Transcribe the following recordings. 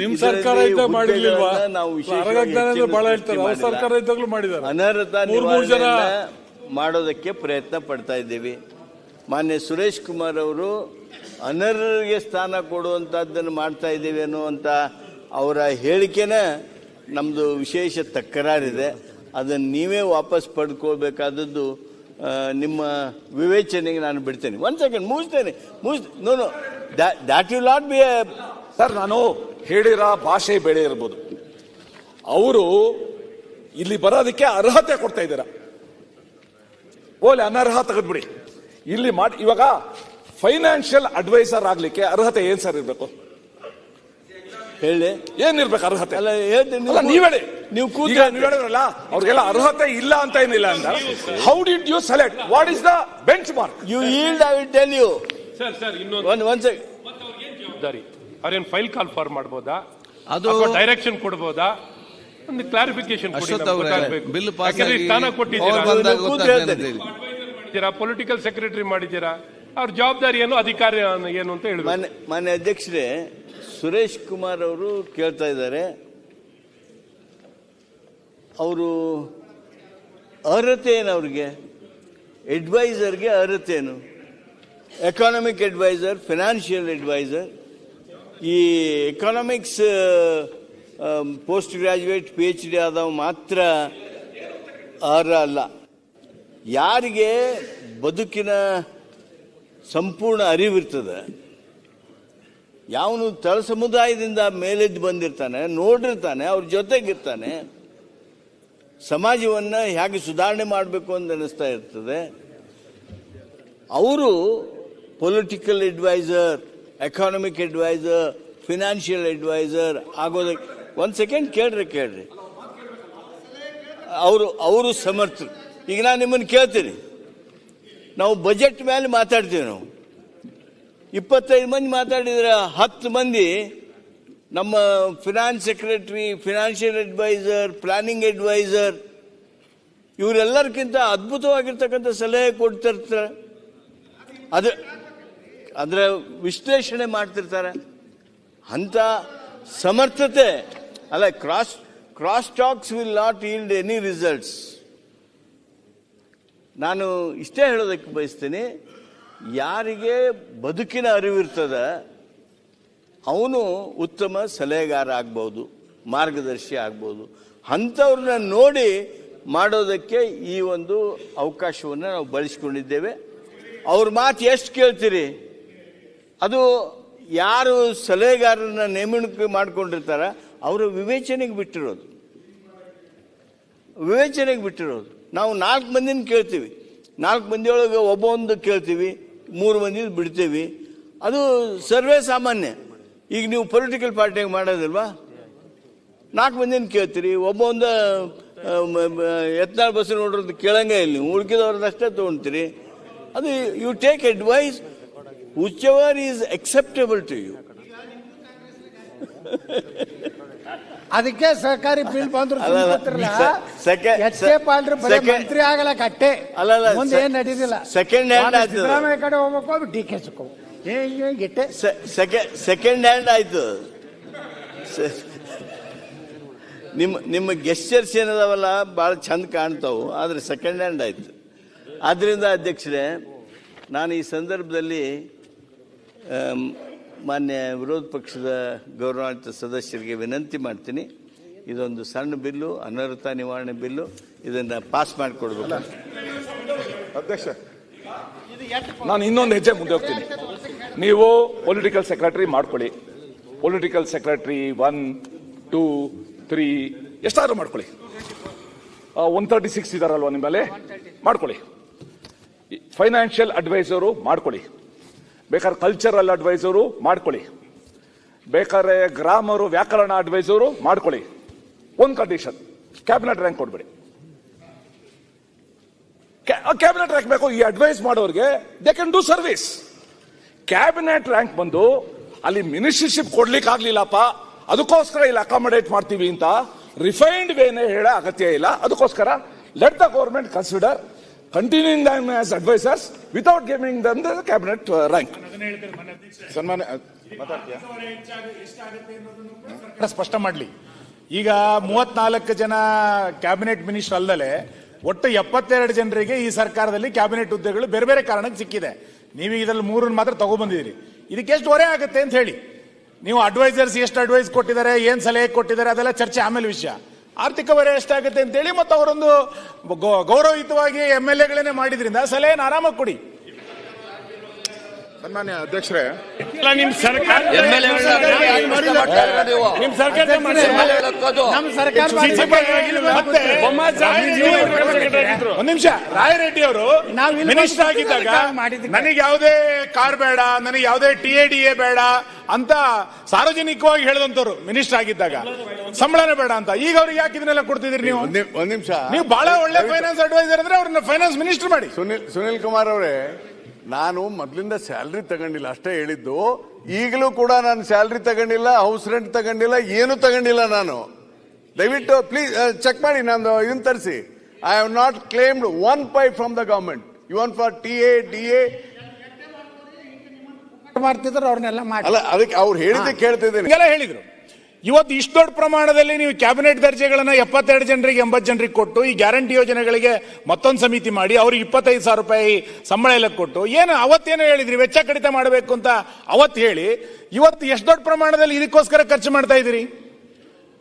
ನಿಮ್ ಸರ್ಕಾರ ಇದ್ದಾಗ ಮಾಡಿರ್ಲಿಲ್ವಾ? ನಾವು ವಿಶೇಷ ಬಹಳ ಹೇಳ್ತಾರೆ ಅವ್ರ ಸರ್ಕಾರ ಇದ್ದಾಗಲೂ ಮಾಡಿದ್ದಾರೆ. ಅನರ್ಹತ ಮೂರ್ ಜನ ಮಾಡೋದಕ್ಕೆ ಪ್ರಯತ್ನ ಪಡ್ತಾ ಇದ್ದೀವಿ. ಮಾನ್ಯ ಸುರೇಶ್ ಕುಮಾರ್ ಅವರು ಅನರ್ಹರಿಗೆ ಸ್ಥಾನ ಕೊಡುವಂಥದ್ದನ್ನು ಮಾಡ್ತಾ ಇದ್ದೀವಿ ಅನ್ನುವಂಥ ಅವರ ಹೇಳಿಕೆನ ನಮ್ಮದು ವಿಶೇಷ ತಕರಾರಿದೆ. ಅದನ್ನು ನೀವೇ ವಾಪಸ್ ಪಡ್ಕೊಳ್ಬೇಕಾದದ್ದು ನಿಮ್ಮ ವಿವೇಚನೆಗೆ ನಾನು ಬಿಡ್ತೇನೆ. ಒಂದು ಸೆಕೆಂಡ್ ಮುಗಿಸ್ತೇನೆ. ಮುಗಿಸ್ no no that you not be a sir ನಾನು ಹೇಳಿರೋ ಭಾಷೆ ಬೆಳೆ ಇರ್ಬೋದು. ಅವರು ಇಲ್ಲಿ ಬರೋದಕ್ಕೆ ಅರ್ಹತೆ ಕೊಡ್ತಾ ಇದ್ದೀರಾ? ಓಲೆ ಅನರ್ಹ ತೆಗೆದ್ಬಿಡಿ. ಇಲ್ಲಿ ಮಾಡಿ ಇವಾಗ ಫೈನಾನ್ಷಿಯಲ್ ಅಡ್ವೈಸರ್ ಆಗ್ಲಿಕ್ಕೆ ಅರ್ಹತೆ ಏನ್ ಸರ್ ಇರ್ಬೇಕು? ಹೇಳಿ. ಏನಿರ್ಬೇಕು ಅರ್ಹತೆ? ಅಲ್ಲ ನೀವ್ ಹೇಳಿ. ನೀವು ಕೂತ ನೀವು ನೀವ್ ಹೇಳಿದ್ರಲ್ಲ ಅವ್ರಿಗೆಲ್ಲ ಅರ್ಹತೆ ಇಲ್ಲ ಅಂತ ಏನಿಲ್ಲ ಅಂತ. How did you select what is the benchmark you yield I will tell you sir sir ಇನ್ನೊಂದು. ಒಂದು ಒಂದು ಸೆಕೆಂಡ್ ಜವಾಬ್ದಾರಿ ಅವ್ರೇನ್ ಫೈಲ್ ಕಾಲ್ ಫಾರ್ ಮಾಡ್ಬೋದಾ? ಅದು- ಡೈರೆಕ್ಷನ್ ಕೊಡ್ಬೋದಾ? ಒಂದು ಕ್ಲಾರಿಫಿಕೇಶನ್. ಬಿಲ್ ಸ್ಥಾನ ಕೊಟ್ಟಿದ್ದೀರಾ? ಪೊಲಿಟಿಕಲ್ ಸೆಕ್ರೆಟರಿ ಮಾಡಿದ್ದೀರಾ? ಅವ್ರ ಜವಾಬ್ದಾರಿ ಏನು ಅಧಿಕಾರ ಏನು ಅಂತ ಹೇಳಿ ಮಾನ್ಯ ಅಧ್ಯಕ್ಷರೇ ಸುರೇಶ್ ಕುಮಾರ್ ಅವರು ಕೇಳ್ತಾ ಇದ್ದಾರೆ. ಅವರು ಅರ್ಹತೆ ಏನು ಅವ್ರಿಗೆ? ಅಡ್ವೈಸರ್ಗೆ ಅರ್ಹತೆ ಏನು? ಎಕಾನಮಿಕ್ ಅಡ್ವೈಸರ್ ಫಿನಾನ್ಷಿಯಲ್ ಅಡ್ವೈಸರ್ ಈ economics post graduate P H D ಆದವ ಮಾತ್ರ ಅರ್ಹ ಅಲ್ಲ. ಯಾರಿಗೆ ಬದುಕಿನ ಸಂಪೂರ್ಣ ಅರಿವಿರ್ತದೆ, ಯಾವನು ತಳ ಸಮುದಾಯದಿಂದ ಮೇಲೆದ್ದು ಬಂದಿರ್ತಾನೆ, ನೋಡಿರ್ತಾನೆ, ಅವ್ರ ಜೊತೆಗಿರ್ತಾನೆ, ಸಮಾಜವನ್ನು ಹೇಗೆ ಸುಧಾರಣೆ ಮಾಡಬೇಕು ಅಂತ ಅನಿಸ್ತಾ ಇರ್ತದೆ. ಅವರು political adviser economic adviser financial adviser ಆಗೋದಕ್ಕೆ ಒಂದು ಸೆಕೆಂಡ್ ಕೇಳ್ರಿ ಕೇಳ್ರಿ. ಅವರು ಅವರು ಸಮರ್ಥರು. ಈಗ ನಾನು ನಿಮ್ಮನ್ನು ಕೇಳ್ತೀನಿ. ನಾವು ಬಜೆಟ್ ಮೇಲೆ ಮಾತಾಡ್ತೀವಿ ನಾವು. ಇಪ್ಪತ್ತೈದು ಮಂದಿ ಮಾತಾಡಿದ್ರೆ ಹತ್ತು ಮಂದಿ ನಮ್ಮ finance secretary financial adviser planning adviser ಇವರೆಲ್ಲರಿಗಿಂತ ಅದ್ಭುತವಾಗಿರ್ತಕ್ಕಂಥ ಸಲಹೆ ಕೊಡ್ತಿರ್ತಾರೆ. ಅದು ಅದರ ವಿಶ್ಲೇಷಣೆ ಮಾಡ್ತಿರ್ತಾರೆ. ಅಂಥ ಸಮರ್ಥತೆ, ಅಲ್ಲ cross cross talks will not yield any results ನಾನು ಇಷ್ಟೇ ಹೇಳೋದಕ್ಕೆ ಬಯಸ್ತೀನಿ, ಯಾರಿಗೆ ಬದುಕಿನ ಅರಿವಿರ್ತದೆ, ಅವನು ಉತ್ತಮ ಸಲಹೆಗಾರ ಆಗ್ಬೋದು, ಮಾರ್ಗದರ್ಶಿ ಆಗ್ಬೋದು. ಅಂಥವ್ರನ್ನ ನೋಡಿ ಮಾಡೋದಕ್ಕೆ ಈ ಒಂದು ಅವಕಾಶವನ್ನು ನಾವು ಬಳಸ್ಕೊಂಡಿದ್ದೇವೆ. ಅವ್ರ ಮಾತು ಎಷ್ಟು ಕೇಳ್ತೀರಿ? ಅದು ಯಾರು ಸಲಹೆಗಾರರನ್ನ ನೇಮಣಿಕೆ ಮಾಡ್ಕೊಂಡಿರ್ತಾರ, ಅವರು ವಿವೇಚನೆಗೆ ಬಿಟ್ಟಿರೋದು. ವಿವೇಚನೆಗೆ ಬಿಟ್ಟಿರೋದು. ನಾವು ನಾಲ್ಕು ಮಂದಿನ ಕೇಳ್ತೀವಿ. ನಾಲ್ಕು ಮಂದಿಯೊಳಗೆ ಒಬ್ಬ ಒಂದು ಕೇಳ್ತೀವಿ, ಮೂರು ಮಂದಿ ಬಿಡ್ತೀವಿ. ಅದು ಸರ್ವೇ ಸಾಮಾನ್ಯ. ಈಗ ನೀವು ಪೊಲಿಟಿಕಲ್ ಪಾರ್ಟಿಯಾಗಿ ಮಾಡೋದಿಲ್ವಾ? ನಾಲ್ಕು ಮಂದಿನ ಕೇಳ್ತೀರಿ ಒಬ್ಬ ಒಂದು ಎತ್ನಾಳ್ ಬಸ್ ನೋಡ್ರದ್ದು ಕೇಳಂಗೇ ಇಲ್ಲ ನೀವು. ಉಳ್ಕಿದವ್ರದ್ದಷ್ಟೇ ತೊಗೊಳ್ತೀರಿ ಅದು you take advice which is acceptable to to you ಅದಕ್ಕೆ ಸರ್ಕಾರಿ ಬಿಲ್ ಬಂದ್ರು ಅಲ್ಲ. ಸೆಕೆ- ಪಾಲ್ರು ಬರೀ ಸೆಕೆ- ಮಂತ್ರಿ ಆಗಲ್ಲ ಕಟ್ಟೆ. ಅಲ್ಲ, ಅಲ್ಲ, ಮುಂದೆ ಸೆ- ಏನ್ ನಡೀದಿಲ್ಲ? ಸೆಕೆಂಡ್ ಹ್ಯಾಂಡ್ ಆಯ್ತು. ಸಿದ್ದರಾಮಯ್ಯ ಕಡೆ ಹೋಗ್ಬೇಕು ಡಿ ಕೆ ಸುಕ್ಕೋ. ಏ ಏ, ಗೆಟ್ಟೆ. ಸೆಕೆಂಡ್ ಹ್ಯಾಂಡ್ ಆಯ್ತು. ನಿಮ್ಮ ನಿಮ್ಮ ಗೆಸ್ಚರ್ಸ್ ಏನದಾವಲ್ಲ ಭಾಳ ಚಂದ ಕಾಣ್ತಾವು ಆದ್ರೆ ಸೆಕೆಂಡ್ ಹ್ಯಾಂಡ್ ಆಯ್ತು. ಆದ್ದರಿಂದ ಅಧ್ಯಕ್ಷರೇ ನಾನು ಈ ಸಂದರ್ಭದಲ್ಲಿ ಮಾನ್ಯ ವಿರೋಧ ಪಕ್ಷದ ಗೌರವಾನ್ವಿತ ಸದಸ್ಯರಿಗೆ ವಿನಂತಿ ಮಾಡ್ತೀನಿ. ಇದೊಂದು ಸಣ್ಣ ಬಿಲ್ಲು, ಅನರ್ಹತಾ ನಿವಾರಣೆ ಬಿಲ್ಲು, ಇದನ್ನು ಪಾಸ್ ಮಾಡಿಕೊಡ್ಬೇಕು. ಅಧ್ಯಕ್ಷ, ನಾನು ಇನ್ನೊಂದು ಹೆಜ್ಜೆ ಮುಂದೆ ಹೋಗ್ತೀನಿ. ನೀವು ಪೊಲಿಟಿಕಲ್ ಸೆಕ್ರೆಟರಿ ಮಾಡ್ಕೊಳ್ಳಿ. Political secretary one two three ಎಷ್ಟಾದರೂ ಮಾಡ್ಕೊಳ್ಳಿ. ಒನ್ ತರ್ಟಿ ಸಿಕ್ಸ್ ಇದಾರಲ್ವ ನಿಮ್ಮಲ್ಲಿ? ಮಾಡ್ಕೊಳ್ಳಿ. ಫೈನಾನ್ಷಿಯಲ್ ಅಡ್ವೈಸರು ಮಾಡ್ಕೊಳ್ಳಿ. ಬೇಕಾದ್ರೆ ಕಲ್ಚರಲ್ ಅಡ್ವೈಸರು ಮಾಡ್ಕೊಳ್ಳಿ. ಬೇಕಾದ್ರೆ ಗ್ರಾಮರು ವ್ಯಾಕರಣ ಅಡ್ವೈಸರು ಮಾಡ್ಕೊಳ್ಳಿ. ಒಂದು ಕಂಡೀಷನ್ ಕ್ಯಾಬಿನೆಟ್ ರ್ಯಾಂಕ್ ಕೊಡ್ಬೇಡಿ. ಕ್ಯಾಬಿನೆಟ್ ರ್ಯಾಂಕ್ ಬೇಕು, ಈ ಅಡ್ವೈಸ್ ಮಾಡೋರಿಗೆ they can do service cabinet rank ಬಂದು ಅಲ್ಲಿ ಮಿನಿಸ್ಟರ್ಶಿಪ್ ಕೊಡ್ಲಿಕ್ಕೆ ಆಗ್ಲಿಲ್ಲಪ್ಪ, ಅದಕ್ಕೋಸ್ಕರ ಇಲ್ಲಿ ಅಕಾಮಡೇಟ್ ಮಾಡ್ತೀವಿ ಅಂತ ರಿಫೈನ್ಡ್ ವೇನೆ ಹೇಳ ಅಗತ್ಯ ಇಲ್ಲ. ಅದಕ್ಕೋಸ್ಕರ let the government consider continuing them as advisors without giving them the cabinet uh, rank. ಸನ್ಮಾನ್ಯ ಮಾತಾಡ್ತೀಯಾ? ಸ್ಪಷ್ಟ ಮಾಡಲಿ. ಈಗ ಮೂವತ್ನಾಲ್ಕು ಜನ ಕ್ಯಾಬಿನೆಟ್ ಮಿನಿಸ್ಟರ್ ಅಲ್ಲದೆ ಒಟ್ಟು ಎಪ್ಪತ್ತೆರಡು ಜನರಿಗೆ ಈ ಸರ್ಕಾರದಲ್ಲಿ ಕ್ಯಾಬಿನೆಟ್ ಹುದ್ದೆಗಳು ಬೇರೆ ಬೇರೆ ಕಾರಣಕ್ಕೆ ಸಿಕ್ಕಿದೆ. ನೀವು ಇದರಲ್ಲಿ ಮೂರನ್ನು ಮಾತ್ರ ತಗೊಬಂದಿದ್ದೀರಿ. ಇದಕ್ಕೆ ಎಷ್ಟು ಹೊರೆ ಆಗುತ್ತೆ ಅಂತ ಹೇಳಿ. ನೀವು ಅಡ್ವೈಸರ್ಸ್ ಎಷ್ಟು ಅಡ್ವೈಸ್ ಕೊಟ್ಟಿದ್ದಾರೆ ಏನು ಸಲಹೆ ಕೊಟ್ಟಿದ್ದಾರೆ ಅದೆಲ್ಲ ಚರ್ಚೆ ಆಮೇಲೆ ವಿಷಯ. ಆರ್ಥಿಕ ಹೊರೆ ಎಷ್ಟಾಗುತ್ತೆ ಅಂತೇಳಿ ಮತ್ತು ಅವರೊಂದು ಗೌರವಯುತವಾಗಿ ಎಂ ಎಲ್ ಎಗಳನ್ನೇ ಮಾಡಿದ್ರಿಂದ ಸಲಹೆನ ಆರಾಮಾಗಿ ಕೊಡಿ. ಸನ್ಮಾನ್ಯ ಅಧ್ಯಕ್ಷರೇ ನಿಮ್ ಸರ್ಕಾರ ನಿಮ್ ಸರ್ಕಾರ ನಮ್ಮ ಸರ್ಕಾರ ಮತ್ತೆ ಒಂದ್ ನಿಮಿಷ. ರಾಯರೆಡ್ಡಿ ಅವರು ಮಿನಿಸ್ಟರ್ ಆಗಿದ್ದಾಗ. ನನಗೆ ಯಾವುದೇ ಕಾರ್ ಬೇಡ ನನಗೆ ಯಾವುದೇ ಟಿ ಎ ಡಿ ಎ ಬೇಡ ಅಂತ ಸಾರ್ವಜನಿಕವಾಗಿ ಹೇಳಿದಂತವ್ರು ಮಿನಿಸ್ಟರ್ ಆಗಿದ್ದಾಗ. ಸಂಬಳನೇ ಬೇಡ ಅಂತ. ಈಗ ಅವ್ರಿಗೆ ಯಾಕೆ ಇದನ್ನೆಲ್ಲ ಕೊಡ್ತಿದ್ರಿ ನೀವು? ಒಂದ್ ನಿಮಿಷ. ನೀವು ಬಹಳ ಒಳ್ಳೆ ಫೈನಾನ್ಸ್ ಅಡ್ವೈಸರ್ ಅಂದ್ರೆ ಅವ್ರನ್ನ ಫೈನಾನ್ಸ್ ಮಿನಿಸ್ಟರ್ ಮಾಡಿ. ಸುನಿಲ್ ಸುನಿಲ್ ಕುಮಾರ್ ಅವರೇ ನಾನು ಮೊದಲಿಂದ ಸ್ಯಾಲ್ರಿ ತಗೊಂಡಿಲ್ಲ ಅಷ್ಟೇ ಹೇಳಿದ್ದು. ಈಗಲೂ ಕೂಡ ನಾನು ಸ್ಯಾಲ್ರಿ ತಗೊಂಡಿಲ್ಲ ಹೌಸ್ ರೆಂಟ್ ತಗೊಂಡಿಲ್ಲ ಏನು ತಗೊಂಡಿಲ್ಲ ನಾನು. ದಯವಿಟ್ಟು ಪ್ಲೀಸ್ ಚೆಕ್ ಮಾಡಿ ನಾನು ಇದನ್ನ ತರಿಸಿ. I have not claimed one pie from the government even for T A D A ಮಾಡ್ತಿದ್ರು ಅವ್ರನ್ನೆಲ್ಲ ಮಾಡಿ. ಅಲ್ಲ ಅದಕ್ಕೆ ಅವ್ರು ಹೇಳಿದ್ದೆ ಕೇಳ್ತಿದ್ದೀನಿ. ಹೇಳಿದ್ರು. ಇವತ್ತು ಇಷ್ಟು ದೊಡ್ಡ ಪ್ರಮಾಣದಲ್ಲಿ ನೀವು ಕ್ಯಾಬಿನೆಟ್ ದರ್ಜೆಗಳನ್ನ ಎಪ್ಪತ್ತೆರಡು ಜನರಿಗೆ ಎಂಬತ್ತು ಜನರಿಗೆ ಕೊಟ್ಟು ಈ ಗ್ಯಾರಂಟಿ ಯೋಜನೆಗಳಿಗೆ ಮತ್ತೊಂದು ಸಮಿತಿ ಮಾಡಿ ಅವ್ರಿಗೆ ಇಪ್ಪತ್ತೈದು ಸಾವಿರ ರೂಪಾಯಿ ಸಂಬಳ ಎಲ್ಲ ಕೊಟ್ಟು ಏನು ಅವತ್ತೇನೋ ಹೇಳಿದ್ರಿ ವೆಚ್ಚ ಕಡಿತ ಮಾಡಬೇಕು ಅಂತ ಅವತ್ತು ಹೇಳಿ ಇವತ್ತು ಎಷ್ಟು ದೊಡ್ಡ ಪ್ರಮಾಣದಲ್ಲಿ ಇದಕ್ಕೋಸ್ಕರ ಖರ್ಚು ಮಾಡ್ತಾ ಇದ್ದೀರಿ?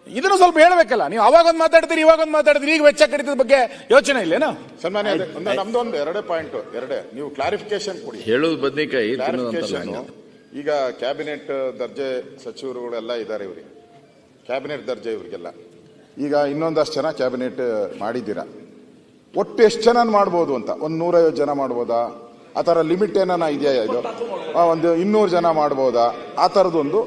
ಇದನ್ನು ಸ್ವಲ್ಪ ಹೇಳಬೇಕಲ್ಲ ನೀವು ಅವಾಗ ಒಂದು ಮಾತಾಡ್ತೀರಿ ಇವಾಗ ಒಂದು ಮಾತಾಡ್ತೀರಿ ಈಗ ವೆಚ್ಚ ಕಡಿತದ ಬಗ್ಗೆ ಯೋಚನೆ ಇಲ್ಲೇನೋ ಸನ್ಮಾನ್ಯ ನಮ್ದೊಂದು ಎರಡೇ ಪಾಯಿಂಟ್ ಎರಡೇ ನೀವು ಕ್ಲಾರಿಫಿಕೇಶನ್ ಕೊಡಿ. ಹೇಳೋದು ಬದ್ನಿಕಾಯಿ. ಈಗ ಕ್ಯಾಬಿನೆಟ್ ದರ್ಜೆ ಸಚಿವರುಗಳೆಲ್ಲ ಇದ್ದಾರೆ ಇವರಿಗೆ. ಕ್ಯಾಬಿನೆಟ್ ದರ್ಜೆ ಇವರಿಗೆಲ್ಲ. ಈಗ ಇನ್ನೊಂದಷ್ಟು ಜನ ಕ್ಯಾಬಿನೆಟ್ ಮಾಡಿದ್ದೀರಾ? ಒಟ್ಟು ಎಷ್ಟು ಜನ ಮಾಡ್ಬೋದು ಅಂತ? ಒಂದು ನೂರೈವತ್ತು ಜನ ಮಾಡ್ಬೋದಾ? ಆ ಥರ ಲಿಮಿಟ್ ಏನಾನ ಇದೆಯಾ ಇದು? ಒಂದು ಇನ್ನೂರು ಜನ ಮಾಡ್ಬೋದಾ? ಆ ಥರದೊಂದು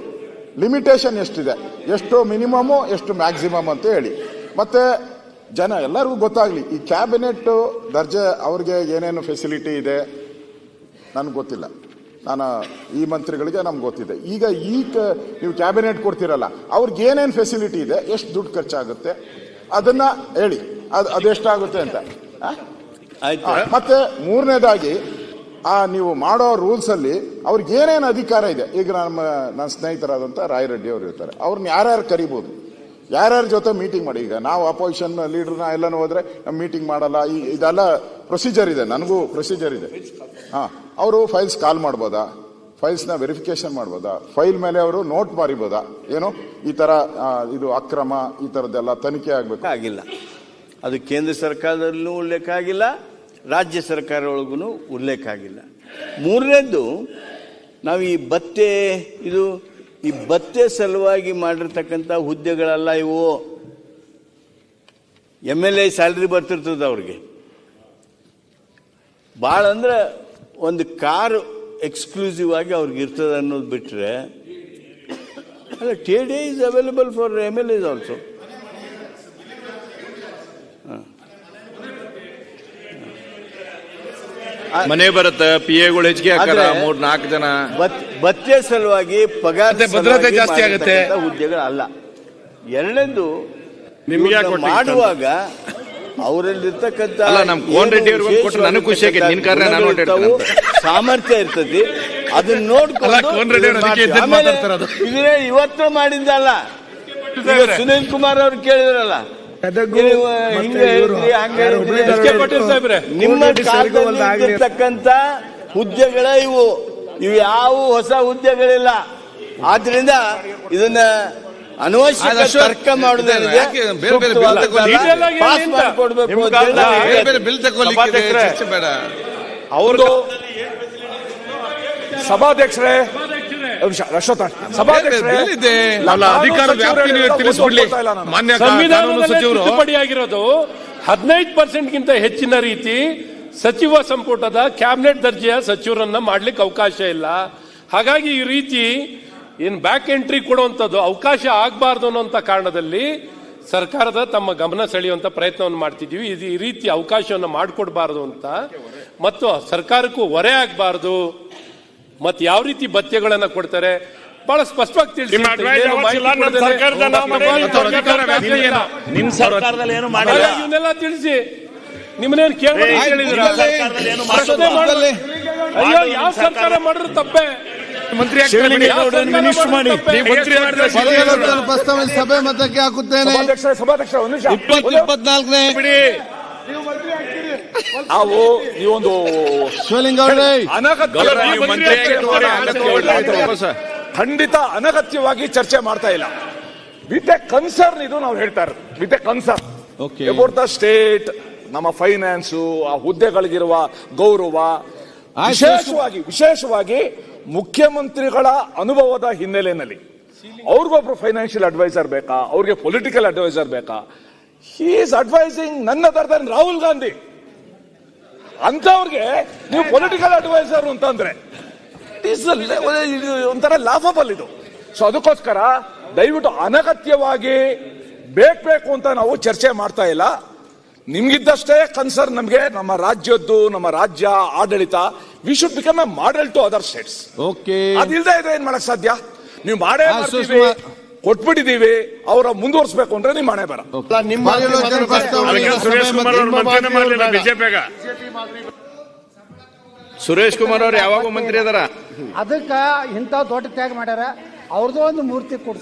ಲಿಮಿಟೇಷನ್ ಎಷ್ಟಿದೆ? ಎಷ್ಟು ಮಿನಿಮಮು, ಎಷ್ಟು ಮ್ಯಾಕ್ಸಿಮಮ್ ಅಂತ ಹೇಳಿ. ಮತ್ತೆ ಜನ ಎಲ್ಲರಿಗೂ ಗೊತ್ತಾಗ್ಲಿ, ಈ ಕ್ಯಾಬಿನೆಟ್ ದರ್ಜೆ ಅವ್ರಿಗೆ ಏನೇನು ಫೆಸಿಲಿಟಿ ಇದೆ? ನನಗೆ ಗೊತ್ತಿಲ್ಲ. ನಾನು ಈ ಮಂತ್ರಿಗಳಿಗೆ ನಮ್ಗೆ ಗೊತ್ತಿದೆ. ಈಗ ಈ ಕ- ನೀವು ಕ್ಯಾಬಿನೆಟ್ ಕೊಡ್ತೀರಲ್ಲ ಅವ್ರಿಗೆ ಏನೇನು ಫೆಸಿಲಿಟಿ ಇದೆ ಎಷ್ಟು ದುಡ್ಡು ಖರ್ಚಾಗುತ್ತೆ ಅದನ್ನು ಹೇಳಿ. ಅದು ಅದೆಷ್ಟಾಗುತ್ತೆ ಅಂತ. ಮತ್ತೆ ಮೂರನೇದಾಗಿ ಆ ನೀವು ಮಾಡೋ ರೂಲ್ಸಲ್ಲಿ ಅವ್ರಿಗೆ ಏನೇನು ಅಧಿಕಾರ ಇದೆ. ಈಗ ನಮ್ಮ ನನ್ನ ಸ್ನೇಹಿತರಾದಂಥ ರಾಯರೆಡ್ಡಿ ಅವರು ಇರ್ತಾರೆ. ಅವ್ರನ್ನ ಯಾರ್ಯಾರು ಕರಿಬೋದು? ಯಾರ್ಯಾರ ಜೊತೆ ಮೀಟಿಂಗ್ ಮಾಡಿ? ಈಗ ನಾವು ಅಪೋಸಿಷನ್ ಲೀಡರ್ನ ಎಲ್ಲನೂ ಹೋದರೆ ನಮ್ಮ ಮೀಟಿಂಗ್ ಮಾಡಲ್ಲ ಈ ಇದೆಲ್ಲ ಪ್ರೊಸೀಜರ್ ಇದೆ. ನನಗೂ ಪ್ರೊಸೀಜರ್ ಇದೆ. ಹಾ. ಅವರು ಫೈಲ್ಸ್ ಕಾಲ್ ಮಾಡ್ಬೋದಾ? ಫೈಲ್ಸ್ನ ವೆರಿಫಿಕೇಶನ್ ಮಾಡ್ಬೋದಾ? ಫೈಲ್ ಮೇಲೆ ಅವರು ನೋಟ್ ಮಾರಿಬೋದಾ? ಏನು? ಈ ತರ ಇದು ಅಕ್ರಮ, ಈ ತರದ್ದೆಲ್ಲ ತನಿಖೆ ಆಗಬೇಕು. ಆಗಿಲ್ಲ. ಅದು ಕೇಂದ್ರ ಸರ್ಕಾರದಲ್ಲೂ ಉಲ್ಲೇಖ ಆಗಿಲ್ಲ, ರಾಜ್ಯ ಸರ್ಕಾರ ಒಳಗೂ ಉಲ್ಲೇಖ ಆಗಿಲ್ಲ. ಮೂರನೇದ್ದು, ನಾವು ಈ ಬತ್ತೆ, ಇದು ಈ ಭತ್ತೆ ಸಲುವಾಗಿ ಮಾಡಿರ್ತಕ್ಕಂಥ ಹುದ್ದೆಗಳೆಲ್ಲ ಇವು. ಎಂ ಎಲ್ ಎ ಸ್ಯಾಲ್ರಿ ಬರ್ತಿರ್ತದೆ ಅವ್ರಿಗೆ. ಭಾಳ ಅಂದ್ರೆ ಒಂದು ಕಾರು ಎಕ್ಸ್ಕ್ಲೂಸಿವ್ ಆಗಿ ಅವ್ರಿಗೆ ಇರ್ತದೆ ಅನ್ನೋದು ಬಿಟ್ಟರೆ ಅಲ್ಲ T D is available for M L S also ಮನೆ ಬರುತ್ತೆ ಪಿ ಎಗಳು ಹೆಚ್ಚಿಗೆ ಆದ್ರೆ- ಮೂರ್ ನಾಲ್ಕು ಜನ. ಬತ್ ಭತ್ಯೆ ಸಲುವಾಗಿ ಪಗಾರ ಭದ್ರತೆ ಜಾಸ್ತಿ ಆಗುತ್ತೆ. ಹುದ್ದೆಗಳು ಅಲ್ಲ ಎರಡನೇದು ಮಾಡುವಾಗ ಅವರಲ್ಲಿರ್ತಕ್ಕಂಥ ಅಲ್ಲ, ನಮ್ ಕೋನ್ ರೆಡ್ಡಿ ಅವ್ರಿಗೆ ಒಂದು ಕೊಟ್ರೆ ನನಗೂ ಖುಷಿ. ನಿನ್ ಕಾರಣ. ಸಾಮರ್ಥ್ಯ ಇರ್ತತಿ ಅದನ್ನ ನೋಡ್ಕೊಂಡು ಅಲ್ಲ, ಕೋನ್ ರೆಡ್ಡಿ ಅವ್ರು ಅದಕ್ಕೆ ಮಾಡ್ತೀವಿ. ಇದ್ದದ್ದು ಆಮೇಲೆ ಮಾತಾಡ್ತಿರೋದು. ಇದನ್ನೇ ಇವತ್ತು ಮಾಡಿದ್ದಲ್ಲ ಈಗ ಸುನೀಲ್ ಕುಮಾರ್ ಅವ್ರು ಕೇಳಿದ್ರಲ್ಲ ನೀವು ಹಿಂಗೆ ಹೇಳಿದ್ರಿ, ಹಂಗೆ ಹೇಳಿದ್ರಿ. ಎಸ್ ಕೆ ಸಾಹೇಬ್ರೆ ನಿಮ್ಮ ಕಾಲದಲ್ಲಿ ಇದ್ದಿರ್ತಕ್ಕಂಥ ಹುದ್ದೆಗಳ ಇವು ಇವು ಯಾವ ಹೊಸ ಹುದ್ದೆಗಳಿಲ್ಲ ಆದ್ರಿಂದ ಇದನ್ನ ಅನವಶ್ಯಕ ತರ್ಕ ಬೇರೆ ಬೇರೆ ಬಿಲ್ ಪಾಸ್ ಮಾಡಿಕೊಡ್ಬೇಕು ಬೇರೆ ಬೇರೆ ಬಿಲ್ ತಗೊಳ್ಳಿಕ್ಕೆ ಸಭಾಧ್ಯಕ್ಷರೇ. ಚರ್ಚೆ ಬೇಡ. ಅವ್ರದ್ದು ಸಭಾಧ್ಯಕ್ಷರೇ. ಒಂದು ನಿಮಿಷ, ಅಶ್ವತ್ಥ ಸಭಾಧ್ಯಕ್ಷರೇ ಬಿಲ್ ಇದೆ. ಅಲ್ಲ, ಅಧಿಕಾರದ ವ್ಯಾಪ್ತಿ ತಿಳಿಸ್ಬಿಡ್ಲಿ. ಮಾನ್ಯ ಕಾನೂನು ಸಚಿವರು. ತಿದ್ದುಪಡಿಯಾಗಿರೋದು ಹದಿನೈದು ಪರ್ಸೆಂಟ್ಗಿಂತ ಹೆಚ್ಚಿನ ರೀತಿ ಸಚಿವ ಸಂಪುಟದ ಕ್ಯಾಬಿನೆಟ್ ದರ್ಜೆಯ ಸಚಿವರನ್ನ ಮಾಡ್ಲಿಕ್ಕೆ ಅವಕಾಶ ಇಲ್ಲ. ಹಾಗಾಗಿ ಈ ರೀತಿ ಇನ್ ಬ್ಯಾಕ್ ಎಂಟ್ರಿ ಕೊಡುವಂಥದ್ದು ಅವಕಾಶ ಆಗಬಾರ್ದು ಅನ್ನೋಂಥ ಕಾರಣದಲ್ಲಿ ಸರ್ಕಾರದ ತಮ್ಮ ಗಮನ ಸೆಳೆಯುವಂಥ ಪ್ರಯತ್ನವನ್ನು ಮಾಡ್ತಿದ್ದೀವಿ. ಇದು ಈ ರೀತಿ ಅವಕಾಶವನ್ನು ಮಾಡಿಕೊಡ್ಬಾರ್ದು ಅಂತ. ಮತ್ತು ಸರ್ಕಾರಕ್ಕೂ ಹೊರೆ ಆಗಬಾರ್ದು. ಮತ್ತು ಯಾವ ರೀತಿ ಭತ್ಯೆಗಳನ್ನ ಕೊಡ್ತಾರೆ? ಬಹಳ ಸ್ಪಷ್ಟವಾಗಿ ಏನು? ಇವನ್ನೆಲ್ಲ ತಿಳಿಸಿ. ನಿಮ್ಮನೇನು ಕೇಳಿ ಪ್ರಶ್ನೆ ಅಯ್ಯೋ ಯಾವ ಸರ್ಕಾರ ಮಾಡಿದ್ರು ತಪ್ಪೇ? ಮಂತ್ರಿ? ಪ್ರಸ್ತಾವನೆ ಸಭೆ ಮತಕ್ಕೆ ಹಾಕುತ್ತೇನೆ ಇಪ್ಪತ್ನಾಲ್ಕನೇ. ನಾವು ನೀವೊಂದು ಶಿವಲಿಂಗ ಅವರೇ. ಅನಗತ್ಯ ನೀವು ಮಂತ್ರಿ ಆಗಿದ್ದು ನೋಡಿ, ಅಗತ್ಯವಿಲ್ಲ ಅಂತ ವಾಪಸ್. ಖಂಡಿತ ಅನಗತ್ಯವಾಗಿ ಚರ್ಚೆ ಮಾಡ್ತಾ ಇಲ್ಲ. ವಿತ್ ಎ ಕನ್ಸರ್ನ್ ಇದು ನಾವು ಹೇಳ್ತಾ ಇರೋದು. With a concern. Okay. About the state ನಮ್ಮ ಫೈನಾನ್ಸು ಆ ಹುದ್ದೆಗಳಿಗಿರುವ ಗೌರವ. ವಿಶೇಷವಾಗಿ ವಿಶೇಷವಾಗಿ ಮುಖ್ಯಮಂತ್ರಿಗಳ ಅನುಭವದ ಹಿನ್ನೆಲೆಯಲ್ಲಿ. ಅವ್ರಿಗೊಬ್ರು ಫೈನಾನ್ಷಿಯಲ್ ಅಡ್ವೈಸರ್ ಬೇಕಾ? ಅವ್ರಿಗೆ ಪೊಲಿಟಿಕಲ್ ಅಡ್ವೈಸರ್ ಬೇಕಾ? ಹೀ ಈಸ್ ಅಡ್ವೈಸಿಂಗ್ ನನ್ನ ಅದರ್ ರಾಹುಲ್ ಗಾಂಧಿ. ಅಂತವ್ರಿಗೆ ನೀವು ಪೊಲಿಟಿಕಲ್ ಅಡ್ವೈಸರ್ ಅಂತಂದ್ರೆ ಒಂಥರ ಲಾಫಬಲ್ ಇದು. ಸೊ ಅದಕ್ಕೋಸ್ಕರ ದಯವಿಟ್ಟು ಅನಗತ್ಯವಾಗಿ ಬೇಕು ಬೇಕು ಅಂತ ನಾವು ಚರ್ಚೆ ಮಾಡ್ತಾ ಇಲ್ಲ. ನಿಮ್ಗಿದ್ದಷ್ಟೇ ಕನ್ಸರ್ನ್ ನಮಗೆ, ನಮ್ಮ ರಾಜ್ಯದ್ದು, ನಮ್ಮ ರಾಜ್ಯ ಆಡಳಿತ. We should become a model to other states okay ಅದಿಲ್ಲದೆ ಇದ್ರೆ ಏನ್ ಮಾಡಕ್ ಸಾಧ್ಯ? ನೀವು ಮಾಡೇ ಮಾಡ್ತೀವಿ. ಕೊಟ್ಬಿಟ್ಟಿದೀವಿ ಅವರ ಮುಂದುವರ್ಸ್ಬೇಕು ಅಂದ್ರೆ ನೀವು ಮಾಡೇ ಬರ. ನಿಮ್ಮ ಪ್ರಸ್ತಾವನೆ ಸುರೇಶ್ ಕುಮಾರ್ ಅವ್ರು ಮಂತ್ರಿನೇ ಮಾಡಲಿಲ್ಲ ಬಿಜೆಪಿಯಾಗ ಸುರೇಶ್ ಕುಮಾರ್ ಅವ್ರು ಯಾವಾಗ ಮಂತ್ರಿ ಅದಾರ? ಅದಕ್ಕ ಇಂಥ ದೊಡ್ಡ ತ್ಯಾಗ ಮಾಡ್ಯಾರ. ಅವ್ರದ್ದು ಒಂದು ಮೂರ್ತಿ ಕೊಡ್ಸಿ.